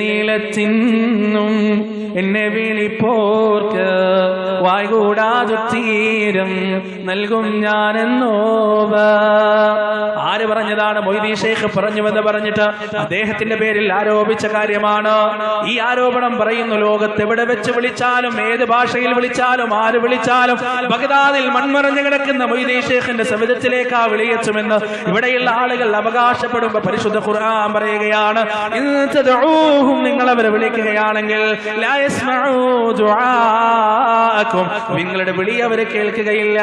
നീളത്തിന്നും എന്നെ വിളിപ്പോർക്ക്. വായ്കൂടാതു തീരം നൽകും ഞാൻ എന്നോവ ആര് പറഞ്ഞതാണ് മൊയ്തീ ഷേഖ് പറഞ്ഞുവെന്ന് പറഞ്ഞിട്ട് അദ്ദേഹത്തിന്റെ പേരിൽ ആരോപിച്ച കാര്യമാണ്. ഈ ആരോപണം പറയുന്നു ലോകത്ത് എവിടെ വെച്ച് വിളിച്ചാലും ഏത് ഭാഷയിൽ വിളിച്ചാലും ആര് വിളിച്ചാലും ബഗ്ദാദിൽ മൺമറഞ്ഞു കിടക്കുന്ന മൊയ്തീ ഷേഖിന്റെ സവിധത്തിലേക്കാ വിളിയച്ചുമെന്ന് ഇവിടെയുള്ള ആളുകൾ അവകാശപ്പെടുമ്പോ പരിശുദ്ധ ഖുർആൻ പറയുകയാണ് തദ്ഊഹും നിങ്ങൾ അവരെ വിളിക്കുകയാണെങ്കിൽ ലാ യസ്മഊ ദുആഅകും നിങ്ങളുടെ വിളി അവർ കേൾക്കുകയില്ല.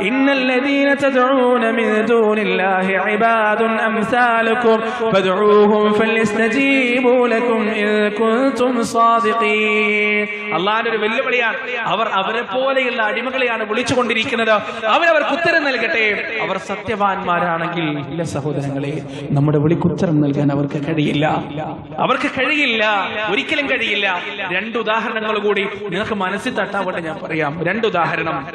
ഇന്നല്ലദീന തദഊന മിൻ ദൂനില്ലാഹി ഇബാദുൻ അംസാലുക്കും. ഫദഊഹും ഫലയസ്തജീബൂ ലകും ഇൻ കുൻതും സാദിഖീൻ. അല്ലാഹുവിന്റെ ഒരു വെല്ലുവിളിയാണ്. അവർ അവരെ പോലെയുള്ള അടിമകളെയാണ് വിളിച്ചുകൊണ്ടിരിക്കുന്നത്. അവരവർക്ക് ഉത്തരം നൽകട്ടെ. അവർ സത്യവാന്മാരാണെങ്കിൽ ഇല്ല സഹോദരങ്ങളെ നമ്മുടെ വിളിക്കുത്തരം നൽകാൻ അവർക്ക് കഴിയില്ല. അവർക്ക് കഴിയില്ല. ഒരിക്കലും കഴിയില്ല. രണ്ട് ഉദാഹരണങ്ങൾ കൂടി നിങ്ങൾക്ക് മനസ്സിൽ തട്ടാവട്ടെ ഞാൻ പറയാം. രണ്ട് ഉദാഹരണം.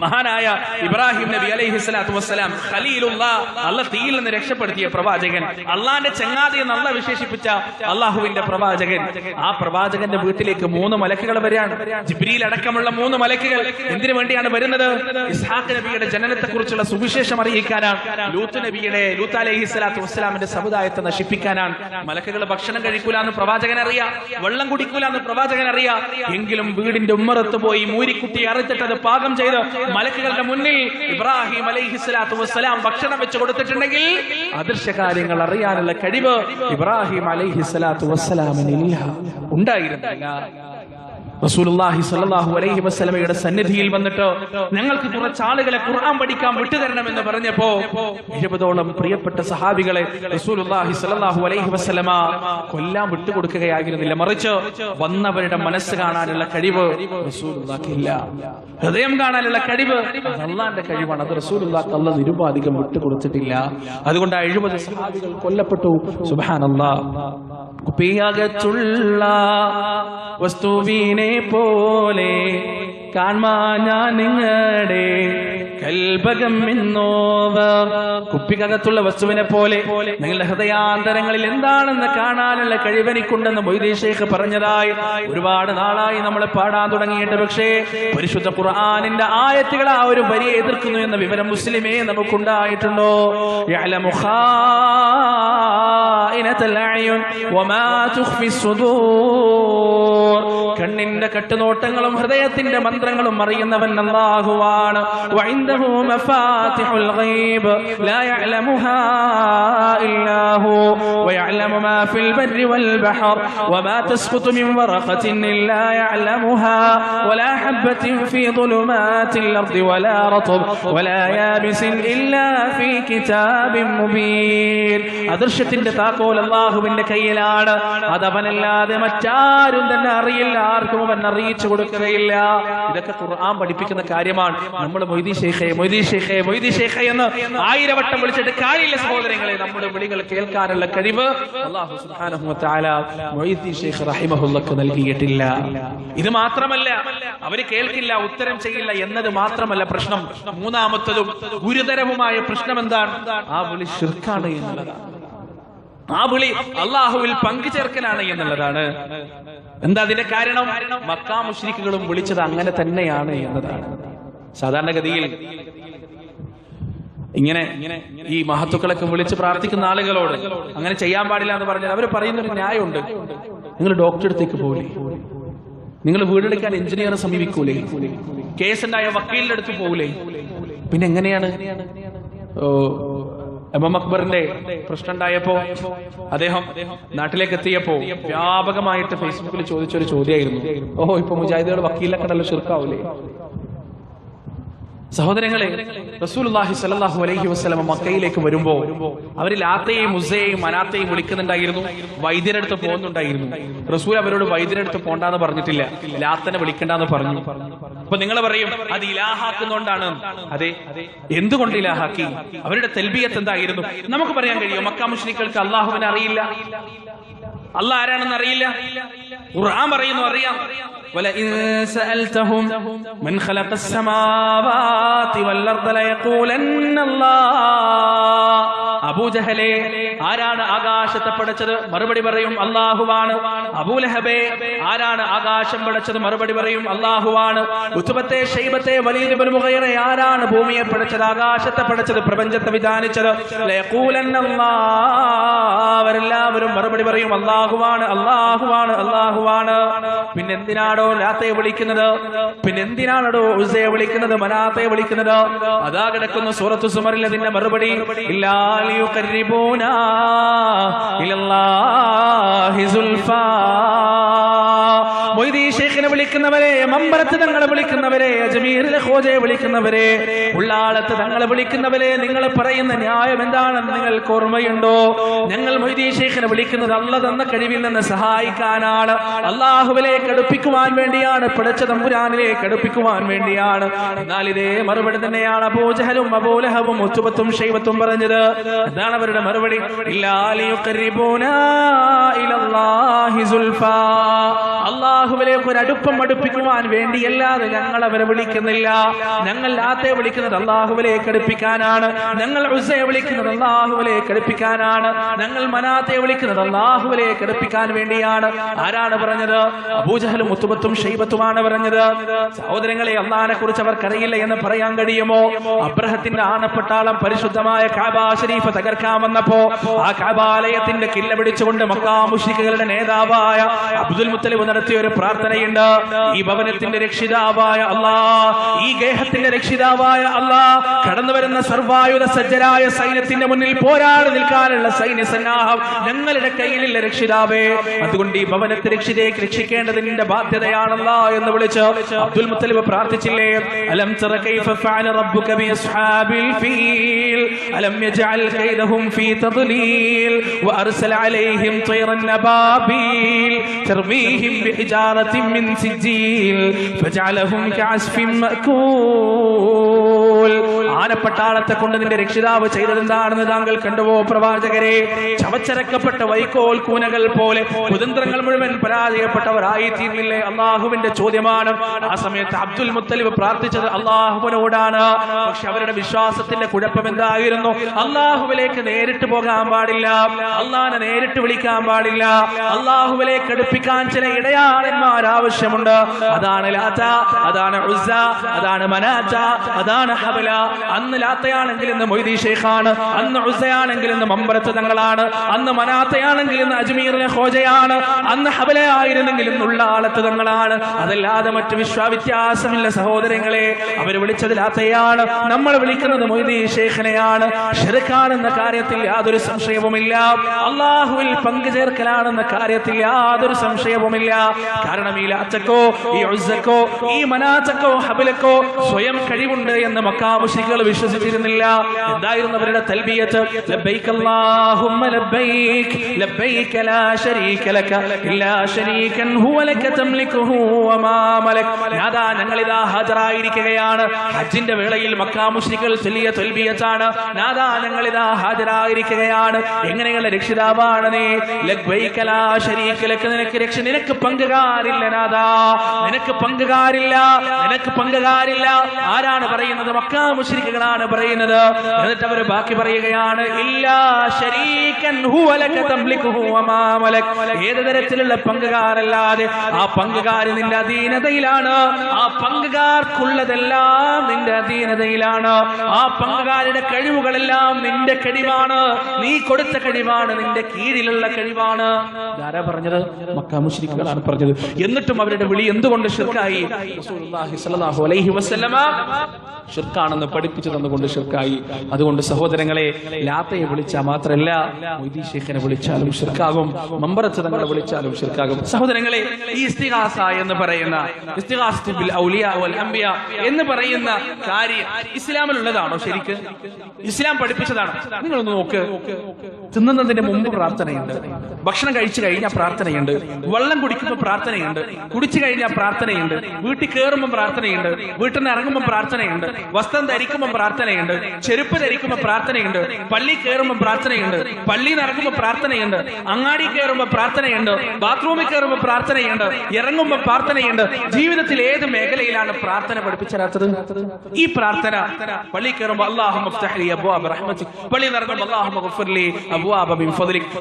മഹാനായ ഇബ്രാഹിം നബി അലൈഹി സ്വലാത്തു വസ്സലാം ഖലീലുള്ള അല്ല തീയിൽ നിന്ന് രക്ഷപ്പെടുത്തിയ പ്രവാചകൻ. അള്ളാന്റെ ചങ്ങാതി എന്ന് വിശേഷിപ്പിച്ച അള്ളാഹുവിന്റെ പ്രവാചകൻ. ആ പ്രവാചകന്റെ വീട്ടിലേക്ക് മൂന്ന് മലക്കുകൾ വരികയാണ്. ജിബ്രിയിൽ അടക്കമുള്ള മൂന്ന് മലക്കുകൾ എന്തിനു വേണ്ടിയാണ് വരുന്നത്? ഇസ്ഹാഖ് നബിയുടെ ജനനത്തെ കുറിച്ചുള്ള സുവിശേഷം അറിയിക്കാനാണ്. ലൂത്ത് നബിയുടെ ലൂത്ത് അലൈഹി സ്വലാത്തു വസ്സലാമിന്റെ സമുദായത്തെ നശിപ്പിക്കാനാണ്. മലക്കുകൾ ഭക്ഷണം കഴിക്കൂല എന്ന് പ്രവാചകൻ അറിയാം വെള്ളം കുടിക്കൂല എന്ന് പ്രവാചകൻ അറിയാം എങ്കിലും വീടിന്റെ ഉമ്മറത്ത് പോയി മൂരിക്കുട്ടി അറുത്തിട്ട് അത് പാകം ചെയ്ത് മലക്കുകളുടെ മുന്നിൽ ഇബ്രാഹിം അലൈഹി സ്വലാത്തു വസ്സലാം ഭക്ഷണം വെച്ച് കൊടുത്തിട്ടുണ്ടെങ്കിൽ അദൃശ്യ കാര്യങ്ങൾ അറിയാനുള്ള കഴിവ് ഇബ്രാഹിം അലൈഹി സ്വലാത്തു വസ്സലാമിനില്ല ഉണ്ടായിരുന്നില്ല. റസൂലുള്ളാഹി സ്വല്ലല്ലാഹു അലൈഹി വസല്ലമയുടെ സന്നിധിയിൽ വന്നിട്ട് ഞങ്ങൾക്ക് കുറച്ച് ആളുകളെ ഖുർആൻ പഠിക്കാൻ വിട്ടുതരണമെന്ന് പറഞ്ഞപ്പോ എഴുപതോളം പ്രിയപ്പെട്ട സഹാബികളെ റസൂലുള്ളാഹി സ്വല്ലല്ലാഹു അലൈഹി വസല്ലമ കൊല്ലാൻ വിട്ടുകൊടുക്കുകയായിരുന്നില്ല. മറിച്ച് വന്നവരുടെ മനസ്സ് കാണാനുള്ള കഴിവ് ഹൃദയം കാണാനുള്ള കഴിവ് അള്ളാന്റെ കഴിവാണ്. അത് റസൂലുള്ളാഹി അല്ല നിരുപാധികം വിട്ടുകൊടുത്തിട്ടില്ല. അതുകൊണ്ട് ആ എഴുപത് സഹാബികൾ കൊല്ലപ്പെട്ടു. സുബ്ഹാനല്ലാഹ് കുപ്പിയകച്ചുള്ള വസ്തുവിനെ പോലെ കാൺമാ ഞാൻ നിങ്ങളുടെ കൽപകം എന്നോവർ കുപ്പിക്കകത്തുള്ള വസ്തുവിനെ പോലെ നിങ്ങളുടെ ഹൃദയാന്തരങ്ങളിൽ എന്താണെന്ന് കാണാനുള്ള കഴിവെനിക്കുണ്ടെന്ന് മൊയ്തീ പറഞ്ഞതായി ഒരുപാട് നാളായി നമ്മൾ പാടാൻ തുടങ്ങിയിട്ട്. പക്ഷേ പരിശുദ്ധ ഖുർആാനിന്റെ ആയത്തുകൾ ആ ഒരു വരിയെ എതിർക്കുന്നു എന്ന വിവരം മുസ്ലിമേ നമുക്കുണ്ടായിട്ടുണ്ടോ? കണ്ണിന്റെ കെട്ടുനോട്ടങ്ങളും ഹൃദയത്തിന്റെ മന്ത്രങ്ങളും അറിയുന്നവൻ വഇൻദഹു وله مفاتح الغيب لا يعلمها إلا هو ويعلم ما في البر والبحر وما تسقط من ورقة إلا يعلمها ولا حبة في ظلمات الأرض ولا رطب ولا يابس إلا في كتاب مبين. أدرشة تقول الله منك إيلان هذا بن الله مجار لنا ري الله أركم بنا ريتش قدك ري إذا كتر آم بڑي پيكنا كاريمان نمبر مهدي ഷേഖെ മൊയ്തി ഷേഖെ മൊയ്തി എന്ന് ആയിരവട്ടം വിളിച്ചിട്ട് കാര്യമില്ല സഹോദരങ്ങളെ നമ്മുടെ വിളികൾ കേൾക്കാനുള്ള കഴിവ് അല്ലാഹു സുബ്ഹാനഹു തആല മൊയ്തി ഷേഖ് റഹിമഹുള്ളക്ക് നൽകിയിട്ടില്ല. ഇത് മാത്രമല്ല അവർ കേൾക്കില്ല ഉത്തരം ചെയ്യില്ല എന്നത് മാത്രമല്ല പ്രശ്നം. മൂന്നാമത്തതും ഗുരുതരവുമായ പ്രശ്നം എന്താണ്? ആ വിളി ഷിർക്കാണ് എന്നുള്ളതാണ്. ആ വിളി അള്ളാഹുവിൽ പങ്കുചേർക്കലാണ് എന്നുള്ളതാണ്. എന്താ അതിന്റെ കാരണം? മക്കാ മുഷ്രിക്കുകളും വിളിച്ചത് അങ്ങനെ തന്നെയാണ് എന്നതാണ്. സാധാരണഗതിയിൽ ഇങ്ങനെ ഈ മഹത്തുക്കളൊക്കെ വിളിച്ച് പ്രാർത്ഥിക്കുന്ന ആളുകളോട് അങ്ങനെ ചെയ്യാൻ പാടില്ല എന്ന് പറഞ്ഞാൽ അവർ പറയുന്നൊരു ന്യായമുണ്ട്. നിങ്ങൾ ഡോക്ടറെ അടുത്തേക്ക് പോകില്ലേ നിങ്ങൾ വീടെടുക്കാൻ എഞ്ചിനീയറെ സമീപിക്കൂലേ? കേസുണ്ടായ വക്കീലിന്റെ അടുത്ത് പോകൂലേ പിന്നെ എങ്ങനെയാണ്? എം എം അക്ബറിന്റെ പ്രശ്നം ഉണ്ടായപ്പോ അദ്ദേഹം നാട്ടിലേക്ക് എത്തിയപ്പോ വ്യാപകമായിട്ട് ഫേസ്ബുക്കിൽ ചോദിച്ചൊരു ചോദ്യമായിരുന്നു. ഓഹോ ഇപ്പൊ മുജാഹിദുകൾ വക്കീലൊക്കെ നല്ല ചുരുക്കാവൂലേ സഹോദരങ്ങളെ റസൂലുള്ളാഹി സ്വല്ലല്ലാഹു അലൈഹി വസ്ലമ മക്കയിലേക്ക് വരുമ്പോ അവർ ആത്തയും മുസയെയും മനാത്തയും വിളിക്കുന്നുണ്ടായിരുന്നു. വൈദ്യരടുത്ത് പോകുന്നുണ്ടായിരുന്നു. റസൂൽ അവരോട് വൈദ്യരടുത്ത് പോണ്ടാന്ന് പറഞ്ഞിട്ടില്ല. ലാത്തനെ വിളിക്കണ്ടെന്ന് പറഞ്ഞു. അപ്പൊ നിങ്ങൾ പറയും അത് ഇലാഹാക്കുന്നോണ്ടാണ്. അതെ എന്തുകൊണ്ട് ഇലാഹാക്കി? അവരുടെ തെൽബിയത്ത് എന്തായിരുന്നു? നമുക്ക് പറയാൻ കഴിയും? മക്ക മുഷ്രിക്കൾക്ക് അള്ളാഹുവിനെ അറിയില്ല. അള്ളാഹ് ആരാണെന്ന് അറിയില്ല ഖുർആൻ പറയുന്നു അറിയാം ولئن سألتهم من خلق السماوات والأرض ليقولن الله അബൂജഹലെ ആരാണ് ആകാശത്തെ പടച്ചത്? മറുപടി പറയും അള്ളാഹുവാണ് അബൂലഹബെ ആരാണ് ആകാശം പടച്ചത്? മറുപടി പറയും അള്ളാഹുവാണ് ഉത്തുബത്തെ ഷൈബത്തെ വലിയ മുഖയറെ ആരാണ് ഭൂമിയെ പടച്ചത്? ആകാശത്തെ പടച്ചത് പ്രപഞ്ചത്തെ വിധാനിച്ചത്. അവരെല്ലാവരും മറുപടി പറയും അള്ളാഹുവാണ് അള്ളാഹുവാണ് അള്ളാഹുവാണ് പിന്നെന്തിനാണോ ലാത്തയെ വിളിക്കുന്നത്? പിന്നെന്തിനാണോ ഉസയെ വിളിക്കുന്നത്? മനാത്തെ വിളിക്കുന്നത്? അതാ കിടക്കുന്ന സൂറത്തു സുമറിൽ അതിന്റെ മറുപടി. ഇല്ലാ يقربونا إلى الله زلفى. വിളിക്കുന്നവരെ മമ്പരത്ത് തങ്ങളെ വിളിക്കുന്നവരെ അജ്മീറിലെ ഹോജയെ വിളിക്കുന്നവരെ ഉള്ളാളത്ത് തങ്ങളെ വിളിക്കുന്നവരെ നിങ്ങൾ പറയുന്ന ന്യായം എന്താണെന്ന് നിങ്ങൾക്ക് ഓർമ്മയുണ്ടോ? ഞങ്ങൾ മൊയ്തീ ഷെയ്ഖിനെ വിളിക്കുന്നത് അല്ല തന്ന കഴിവിൽ നിന്ന് സഹായിക്കാനാണ്. അള്ളാഹുവിലേക്ക് അടുപ്പിക്കുവാൻ വേണ്ടിയാണ് പിടച്ച തമ്പുരാനിലേക്ക് അടുപ്പിക്കുവാൻ വേണ്ടിയാണ്. എന്നാൽ ഇതേ മറുപടി തന്നെയാണ് അബൂജഹലും അബൂലഹബും ഒത്തുപത്തും ഷൈവത്തും പറഞ്ഞത്. എന്താണ് അവരുടെ മറുപടി? അള്ളാഹുവിലേക്ക് ഒരു അടുപ്പം അടുപ്പിക്കുവാൻ വേണ്ടിയല്ലാതെ ഞങ്ങൾ അവരെ വിളിക്കുന്നില്ല. ഞങ്ങൾ ലാത്തെ വിളിക്കുന്നത് അള്ളാഹുവിലേക്ക് അടുപ്പിക്കാനാണ്. ഞങ്ങൾ ഉസയെ വിളിക്കുന്നത് അള്ളാഹുവിലേക്ക് അടുപ്പിക്കാനാണ്. ഞങ്ങൾ മനാത്തെ വിളിക്കുന്നത് അള്ളാഹുവിലേക്ക് അടുപ്പിക്കാൻ വേണ്ടിയാണ്. ആരാണ് പറഞ്ഞത്? അബൂജഹലും മുത്തുബത്തും ഷെയ്ബത്തുമാണ് പറഞ്ഞത്. സഹോദരങ്ങളെ അള്ളഹാനെ കുറിച്ച് അവർക്കറിയില്ല എന്ന് പറയാൻ കഴിയുമോ? അബ്രഹത്തിന്റെ ആണപ്പെട്ടാളം പരിശുദ്ധമായ കാബാ ഷരീഫ് തകർക്കാൻ വന്നപ്പോ ആ കാബാലയത്തിന്റെ കില്ല പിടിച്ചുകൊണ്ട് മക്കാമുഷിക്കുകളുടെ നേതാവായ അബ്ദുൽ മുത്തലിബ് നടത്തിയ ഒരു പ്രാർത്ഥനയുണ്ട്. ഈ ഭവനത്തിന്റെ രക്ഷിതാവായ അല്ലാ ഈ ഗേഹത്തിന്റെ രക്ഷിതാവായ അല്ലാ കടന്നു വരുന്ന സർവായുധ സജ്ജരായ സൈന്യത്തിന്റെ മുന്നിൽ പോരാടി നിൽക്കാനുള്ള സൈന്യ സന്നാഹം ഞങ്ങളുടെ കയ്യിലില്ല രക്ഷിതാവേ അതുകൊണ്ട് ഈ ഭവനത്തെ രക്ഷിതേക്ക് രക്ഷിക്കേണ്ടതിന്റെ ബാധ്യതയാണല്ല എന്ന് വിളിച്ച് അബ്ദുൽ മുത്തലിബ് പ്രാർത്ഥിച്ചില്ലേ അലം തറ കൈഫ ഫഅല റബ്ബുക ബി അസ്ഹാബിൽ ഫീൽ അലം യജഅൽ കൈദഹും ഫീ തദ്ലീൽ വഅർസല അലൈഹിം طيرا نبابيل ترميهم بحجارة من سجيل فجعلهم كعصف مأكول ആനപ്പട്ടാളത്തെ കൊണ്ട് നിന്റെ രക്ഷിതാവ് ചെയ്തതെന്താണെന്ന് താങ്കൾ കണ്ടുവോ? പ്രവാചകരെ ചവച്ചരക്കപ്പെട്ട വൈക്കോൽ കൂനകൾ പോലെ കുതന്ത്രങ്ങൾ മുഴുവൻ പരാജയപ്പെട്ടവരായി തീർന്നില്ലേ? അള്ളാഹുവിന്റെ ചോദ്യമാണ്. ആ സമയത്ത് അബ്ദുൽ മുത്തലിബ് പ്രാർത്ഥിച്ചത് അള്ളാഹുവിനോടാണ്. പക്ഷെ അവരുടെ വിശ്വാസത്തിന്റെ കുഴപ്പം എന്തായിരുന്നു? അള്ളാഹുവിലേക്ക് നേരിട്ട് പോകാൻ പാടില്ല. അള്ളാഹിനെ നേരിട്ട് വിളിക്കാൻ പാടില്ല. അള്ളാഹുവിലേക്ക് അടുപ്പിക്കാൻ ചില ഇടയാളന്മാർ ആവശ്യമുണ്ട്. അതാണ് ലാത്ത അതാണ് അതാണ് മനാത്ത അതാണ് ഹബല. അന്ന് ലാത്തയാണെങ്കിൽ ഇന്ന് മൊയ്തീ ഷെയ്ഖാണ് അന്ന് ഉസയാണെങ്കിൽ ഇന്ന് മമ്പരത്ത് തങ്ങളാണ് അന്ന് മനാത്തയാണെങ്കിൽ ഇന്ന് അജ്മീറിലെ ഹോജയാണ് അന്ന് ഹബലയായിരുന്നെങ്കിൽ ഇന്നുള്ള ആളത്ത് തങ്ങളാണ്. അതല്ലാതെ മറ്റു വിശ്വാവ്യത്യാസമില്ല സഹോദരങ്ങളെ അവർ വിളിച്ചത് ലാത്തയാണ് നമ്മൾ വിളിക്കുന്നത് മൊയ്തീ ഷെയ്ഖിനെയാണ്. ഷെറുഖാണെന്ന കാര്യത്തിൽ യാതൊരു സംശയവുമില്ല അള്ളാഹുവിൽ പങ്കുചേർക്കലാണെന്ന കാര്യത്തിൽ യാതൊരു സംശയവുമില്ല. കാരണം ഈ ലാത്തക്കോ ഈ ഉസക്കോ ഈ മനാത്തക്കോ ഹബിലക്കോ സ്വയം കഴിവുണ്ട് എന്ന് മക്കാമുഷികൾ വിശ്വസിച്ചിരുന്നില്ല. എന്തായിരുന്നു അവരുടെ തൽബിയത്ത്? ലബ്ബൈക അല്ലാഹുമ്മ ലബ്ബൈക് ലബ്ബൈക ലാ ശരീക ലക ഇല്ലാ ശരീകൻ ഹുവ ലക തംലികുഹു വമാ മലക്. നാദാ ഞങ്ങൾ ഇതാ ഹാജരായിരിക്കുകയാണ്. ഹജ്ജിന്റെ വേളയിൽ മക്കാമുഷികൾ ചൊല്ലിയ തൽബിയത്താണ്. നാദാ ഞങ്ങൾ ഇതാ ഹാജരായിരിക്കുകയാണ്. എങ്ങനെയുള്ള രക്ഷിതാവാണ് നീ ലബ്ബൈക ലാ ശരീക ലക. നിനക്ക് രക്ഷ നിനക്ക് പങ്കുകാരില്ല നാദാ നിനക്ക് പങ്കുകാരില്ല നിനക്ക് പങ്കുകാരില്ല. ആരാണ് പറയുന്നത്? മക്കാ മുശ്രിക്കുകളാണ് പറയുന്നത്. എന്നിട്ട് അവർ ബാക്കി പറയുകയാണ് ഏത് തരത്തിലുള്ള പങ്കുകാരല്ലാതെ ആ പങ്കുകാർ നിന്റെ അധീനതയിലാണ്. ആ പങ്കുകാർക്കുള്ളതെല്ലാം നിന്റെ അധീനതയിലാണ്. ആ പങ്കുകാരുടെ കഴിവുകളെല്ലാം നിന്റെ കഴിവാണ്. നീ കൊടുത്ത കഴിവാണ് നിന്റെ കീഴിലുള്ള കഴിവാണ്. ഇതാരാ പറഞ്ഞത്? മക്ക മുശ്രിക്കുകളാണ് പറഞ്ഞത്. എന്നിട്ടും അവരുടെ വിളി എന്തുകൊണ്ട് ഷിർക്കായി? ഷിർക്കാണെന്ന് പഠിപ്പിച്ചു. തന്നുകൊണ്ട് ഷിർക്കായി. അതുകൊണ്ട് സഹോദരങ്ങളെ ലാത്തയെ വിളിച്ചാൽ മാത്രമല്ല മൊയ്തി ഷെയ്ഖിനെ വിളിച്ചാലും ഷിർക്കാകും മമ്പറത്ത് തങ്ങളെ വിളിച്ചാലും ഷിർക്കാകും. സഹോദരങ്ങളെ ഈ എന്ന് പറയുന്ന എന്ന് പറയുന്ന കാര്യം ഇസ്ലാമിലുള്ളതാണോ ശരിക്ക്? ഇസ്ലാം പഠിപ്പിച്ചതാണ്. നിങ്ങളൊന്ന് നോക്ക്. തിന്നുന്നതിന് മുമ്പ് പ്രാർത്ഥനയുണ്ട്. ഭക്ഷണം കഴിച്ചു കഴിഞ്ഞാൽ പ്രാർത്ഥനയുണ്ട്. വെള്ളം കുടിക്കുമ്പോൾ പ്രാർത്ഥനയുണ്ട്. കുടിച്ചു കഴിഞ്ഞാൽ പ്രാർത്ഥനയുണ്ട്. വീട്ടിൽ കയറുമ്പോൾ പ്രാർത്ഥനയുണ്ട്. വീട്ടിൽ നിന്ന് ഇറങ്ങുമ്പോൾ പ്രാർത്ഥനയുണ്ട്. വസ്ത്രം ധരിക്കുമ്പോൾ പ്രാർത്ഥനയുണ്ട്. ചെരുപ്പ് ധരിക്കുമ്പോൾ പ്രാർത്ഥനയുണ്ട്. പള്ളി കയറുമ്പോൾ പ്രാർത്ഥനയുണ്ട്. പള്ളി നടക്കുമ്പോൾ ഇറങ്ങുമ്പോൾ പ്രാർത്ഥനയുണ്ട്. അങ്ങാടി കയറുമ്പോൾ പ്രാർത്ഥനയുണ്ട്. ബാത്റൂമിൽ കയറുമ്പോൾ പ്രാർത്ഥനയുണ്ട്. ഇറങ്ങുമ്പോൾ പ്രാർത്ഥനയുണ്ട്. ജീവിതത്തിൽ ഏത് മേഖലയിലാണ് പ്രാർത്ഥന പഠിപ്പിച്ചരാത്തത്? ഈ പ്രാർത്ഥന. പള്ളി കയറുമ്പോൾ പള്ളി ഇറങ്ങുമ്പോൾ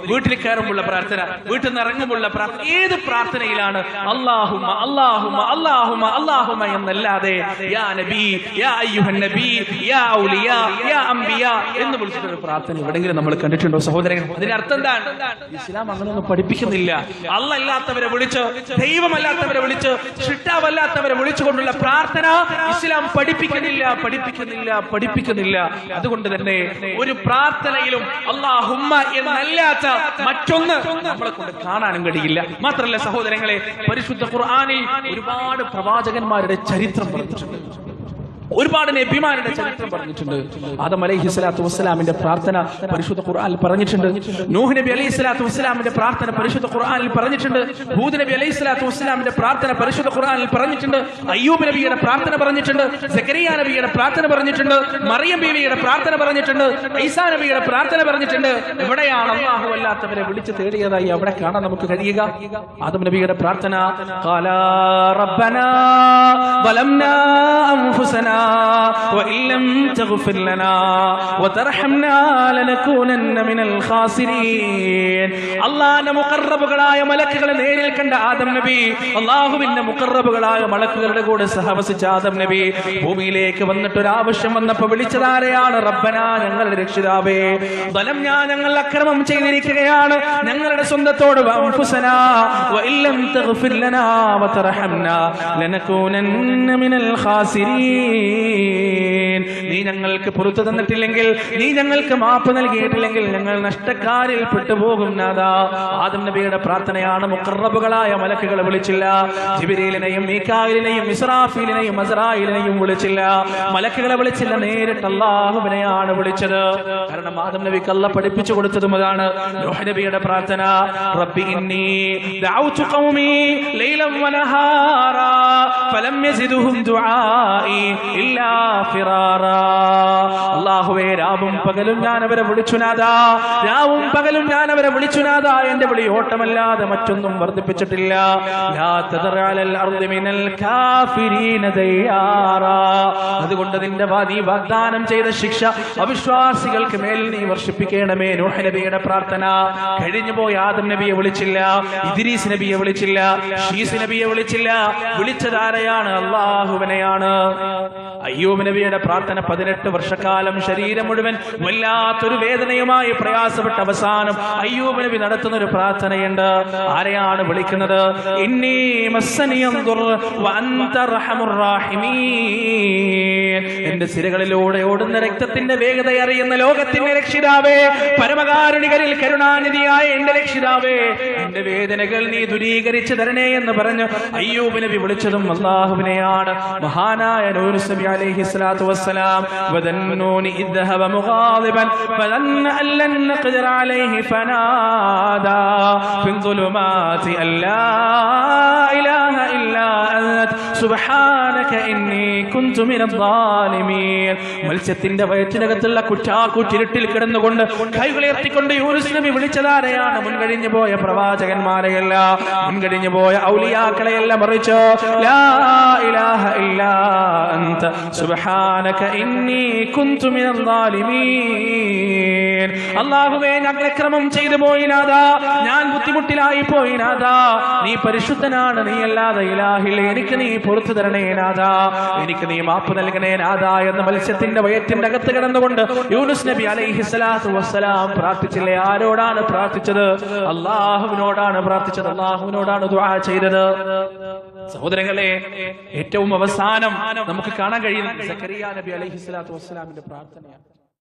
വീട്ടിൽ കയറുമ്പോഴുള്ള പ്രാർത്ഥന. വീട്ടിൽ നിന്ന് ഇറങ്ങുമ്പോഴുള്ള പ്രാർത്ഥന. ഏത് പ്രാർത്ഥനയിലാണ്? അള്ളാഹുമ അള്ളാഹുമ അള്ളാഹുമ അള്ളാഹുമ എന്നല്ലാതെ യാ നബി യാ എന്ന് വിളിച്ചിട്ടൊരു പ്രാർത്ഥന എവിടെങ്കിലും നമ്മൾ കണ്ടിട്ടുണ്ടോ സഹോദരൻ? അതിന്റെ അർത്ഥം എന്താണ്? ഇസ്ലാം അങ്ങനെയൊന്നും പഠിപ്പിക്കുന്നില്ല. അല്ല അല്ലാത്തവരെ വിളിച്ച് ദൈവമല്ലാത്തവരെ വിളിച്ച് ഷിട്ടാവല്ലാത്തവരെ വിളിച്ചുകൊണ്ടുള്ള പ്രാർത്ഥന ഇസ്ലാം പഠിപ്പിക്കുന്നില്ല പഠിപ്പിക്കുന്നില്ല പഠിപ്പിക്കുന്നില്ല. അതുകൊണ്ട് തന്നെ ഒരു പ്രാർത്ഥനയിലും അള്ളാഹുമ്മ എന്നല്ലാത്ത മറ്റൊന്ന് നമ്മളെ കൊണ്ട് കാണാനും കഴിയില്ല. മാത്രമല്ല സഹോദരങ്ങളെ പരിശുദ്ധ ഖുർആാനിൽ ഒരുപാട് പ്രവാചകന്മാരുടെ ചരിത്രം പറഞ്ഞിട്ടുണ്ട്. ഒരുപാട് നബിമാരുടെ ചരിത്രം പറഞ്ഞിട്ടുണ്ട്. ആദം അലൈഹി സ്വലാത്തു വസ്സലാമിന്റെ പ്രാർത്ഥന പരിശുദ്ധ ഖുർആനിൽ പറഞ്ഞിട്ടുണ്ട്. നൂഹ് നബി അലൈഹി സ്വലാത്തു വസ്സലാമിന്റെ പ്രാർത്ഥന പരിശുദ്ധ ഖുർആനിൽ പറഞ്ഞിട്ടുണ്ട്. ഭൂത് നബി അലൈഹി സ്വലാത്തു വസ്സലാമിന്റെ പ്രാർത്ഥന പരിശുദ്ധ ഖുർആനിൽ പറഞ്ഞിട്ടുണ്ട്. അയ്യൂബ് നബിയുടെ പ്രാർത്ഥന പറഞ്ഞിട്ടുണ്ട്. സക്കരിയ നബിയുടെ പ്രാർത്ഥന പറഞ്ഞിട്ടുണ്ട്. മറിയം ബീവിയുടെ പ്രാർത്ഥന പറഞ്ഞിട്ടുണ്ട്. ഐസാ നബിയുടെ പ്രാർത്ഥന പറഞ്ഞിട്ടുണ്ട്. എവിടെയാണ് അള്ളാഹു അല്ലാത്തവരെ വിളിച്ചു തേടിയതായി അവിടെ കാണാൻ നമുക്ക് കഴിയുക? ആദം നബിയുടെ പ്രാർത്ഥന കാലാ റബ്ബനാ വലംനാ അൻഫുസനാ وإن لم تغفر لنا وترحمنا لنكونن من الخاسرين അള്ളാന്റെ മുക്കറബുകളായ മലക്കുകളെ നേരിൽ കണ്ട ആദം നബി അള്ളാഹുവിന്റെ മുക്കറബുകളായ മലക്കുകളുടെ കൂടെ സഹവസിച്ച ആദം നബി ഭൂമിയിലേക്ക് വന്നിട്ട് ഒരു ആവശ്യം വന്നപ്പോ വിളിച്ചതാരെയാണ് റബ്ബന ഞങ്ങളുടെ രക്ഷിതാവേ ബലം ഞാൻ ഞങ്ങൾ അക്രമം ചെയ്തിരിക്കുകയാണ് ഞങ്ങളുടെ സ്വന്തത്തോട് വഅൻഫുസനാ വഇല്ലം തഗ്ഫിർ ലനാ വതർഹംനാ ലനകൂനന്ന മിനൽ ഖാസിരീൻ നീ ഞങ്ങൾക്ക് പുറത്തു തന്നിട്ടില്ലെങ്കിൽ നീ ഞങ്ങൾക്ക് മാപ്പ് നൽകിയിട്ടില്ലെങ്കിൽ ഞങ്ങൾ നഷ്ടക്കാരിൽ പെട്ടുപോകും നാദാ ആദം നബിയുടെ പ്രാർത്ഥനയാണ് മുക്കറബുകളായ മലക്കുകളെ വിളിച്ചില്ല. ജിബിരിലിനെയും മീക്കായിലിനെയും ഇസ്രാഫീലിനെയും മസറായിലിനെയും വിളിച്ചില്ല. മലക്കുകളെ വിളിച്ചില്ല നേരിട്ട് അള്ളാഹുവിനെയാണ് വിളിച്ചത്. കാരണം ആദം നബിക്ക് അല്ല പഠിപ്പിച്ചു കൊടുത്തതും അതാണ്. നബിയുടെ പ്രാർത്ഥന റബ്ബി ഇന്നി ദഅവ്തു ഖൗമി ലൈലൻ വനഹാറാ ഫലം യസിദുഹും ദുആഇ അല്ലാഹുവേ രാവും പകലും ഞാൻ അവരെ വിളിച്ചുനാഥാ രാവും പകലും ഞാൻ അവരെ വിളിച്ചുനാഥാ എന്റെ വിളി ഓട്ടമല്ലാതെ മറ്റൊന്നും വർദ്ധിപ്പിച്ചിട്ടില്ല. അതുകൊണ്ട് നിന്റെ നീ വാഗ്ദാനം ചെയ്ത ശിക്ഷ അവിശ്വാസികൾക്ക് മേൽ നീ വർഷിപ്പിക്കണമേ. നോഹ നബിയുടെ പ്രാർത്ഥന. കഴിഞ്ഞു പോയ ആദം നബിയെ വിളിച്ചില്ല. ഇദ്രീസ് നബിയെ വിളിച്ചില്ല. ഷീസ് നബിയെ വിളിച്ചില്ല. വിളിച്ചതാരയാണ് അള്ളാഹുവിനെയാണ് അയ്യൂബ് നബിയുടെ പ്രാർത്ഥന പതിനെട്ട് വർഷക്കാലം ശരീരം മുഴുവൻ വല്ലാത്തൊരു വേദനയുമായി പ്രയാസപ്പെട്ട അവസാനം അയ്യൂബ് നബി നടത്തുന്ന ഒരു പ്രാർത്ഥനയുണ്ട്. ആരെയാണ് വിളിക്കുന്നത്? എന്റെ സിരകളിലൂടെ ഓടുന്ന രക്തത്തിന്റെ വേഗത അറിയുന്ന ലോകത്തിന്റെ രക്ഷിതാവേ പരമകാരുണികരിൽ കരുണാനിധിയായ എന്റെ രക്ഷിതാവേ എന്റെ വേദനകൾ നീ ദുരീകരിച്ചു തരണേ എന്ന് പറഞ്ഞു അയ്യൂബ് നബി വിളിച്ചതും അള്ളാഹുവിനെയാണ് മഹാനായ നൂറുസ് النبي عليه الصلاة والسلام. وذنون إذ ذهب مغاضبا فظن أن لن نقدر عليه فنادى في الظلمات أن لا إله إلا أنت. سبحانك മത്സ്യത്തിന്റെ വയറ്റിനകത്തുള്ള കുറ്റാ കുറ്റിരുട്ടിൽ കിടന്നുകൊണ്ട് കൈകളുയർത്തിക്കൊണ്ട് യൂനുസ് നബി വിളിച്ചതാരെയാണ്? മുൻകഴിഞ്ഞു പോയ പ്രവാചകന്മാരെയല്ല. മുൻകഴിഞ്ഞു പോയ ഔലിയാക്കളെയല്ല മറിച്ചോ അള്ളാഹുവേ ചെയ്തു പോയിനാതാ. ഞാൻ ബുദ്ധിമുട്ടിലായി പോയിനാതാ. നീ പരിശുദ്ധനാണ് നീ അല്ലാതെ ഇലാഹില്ല. എനിക്ക് നീ പുറത്തു തരണേനാഥ എനിക്ക് നീ മാപ്പ് നൽകണേ നാഥാ എന്ന മത്സ്യത്തിന്റെ വയറ്റിന്റെ അകത്ത് കിടന്നുകൊണ്ട് യൂനുസ് നബി അലൈഹി സ്വലാത്തു വസ്സലാം പ്രാർത്ഥിച്ചില്ലേ? ആരോടാണ് പ്രാർത്ഥിച്ചത്? അള്ളാഹുവിനോടാണ് പ്രാർത്ഥിച്ചത്. അള്ളാഹുവിനോടാണ് ദുആ ചെയ്തത്. സഹോദരങ്ങളെ ഏറ്റവും അവസാനം നമുക്ക് കാണാൻ കഴിയുന്നത് സക്കരിയ നബി അലൈഹി സ്വലാത്തു വസ്സലാമിന്റെ പ്രാർത്ഥനയാണ്.